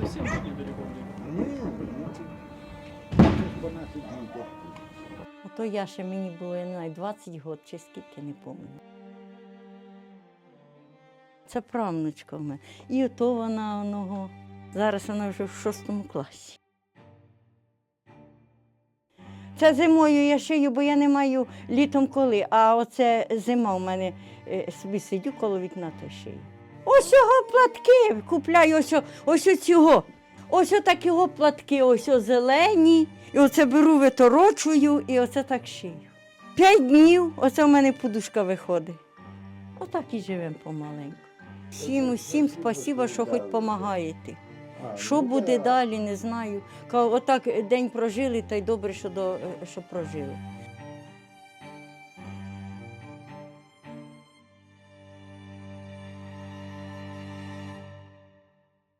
совсем тут недалеко где. Ні, ну, це ж. Ото я ще мені було, я не знаю, 20 років чи скільки, не пам'ятаю. Це правнучка в мене. І ото вона оного. Зараз вона вже в шостому класі. Це зимою я шию, бо я не маю літом коли. А оце зима в мене е, собі сидю коло вікна то шию. Ось його платки купляю, ось, ось цього. Ось так його платки, ось зелені. І оце беру, виторочую, і оце так шию. П'ять днів, оце в мене подушка виходить. Отак і живемо помаленьку. Всім, усім спасіба, що хоч допомагаєте. Що буде далі, не знаю. Отак день прожили, та й добре, що, до, що прожили.